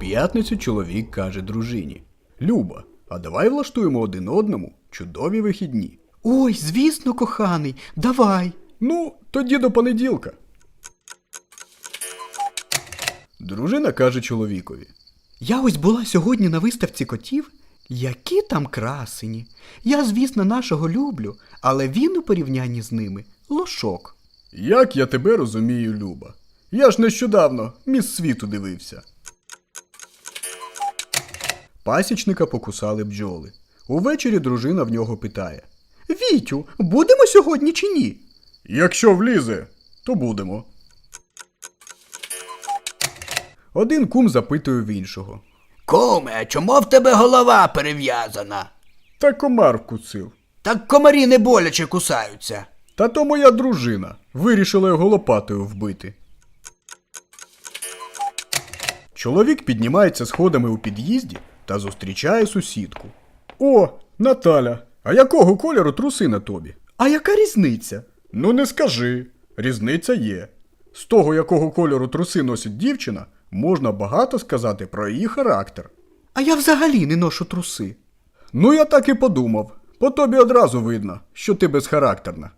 п'ятницю чоловік каже дружині: Люба, а давай влаштуємо один одному чудові вихідні. Ой, звісно, коханий, давай. Ну, тоді до понеділка. Дружина каже чоловікові. Я ось була сьогодні на виставці котів. Які там красені. Я, звісно, нашого люблю, але він у порівнянні з ними лошок. Як я тебе розумію, Люба? Я ж нещодавно міс світу дивився. Пасічника покусали бджоли. Увечері дружина в нього питає: Вітю, будемо сьогодні чи ні? Якщо влізе, то будемо. Один кум запитує в іншого. Куме, чому в тебе голова перев'язана? Та комар вкусив. Так комарі не боляче кусаються. Та то моя дружина. Вирішила його лопатою вбити. Чоловік піднімається сходами у під'їзді та зустрічає сусідку. О, Наталя, а якого кольору труси на тобі? А яка різниця? Ну не скажи. Різниця є. З того, якого кольору труси носить дівчина, можна багато сказати про її характер. А я взагалі не ношу труси. Ну я так і подумав. По тобі одразу видно, що ти безхарактерна.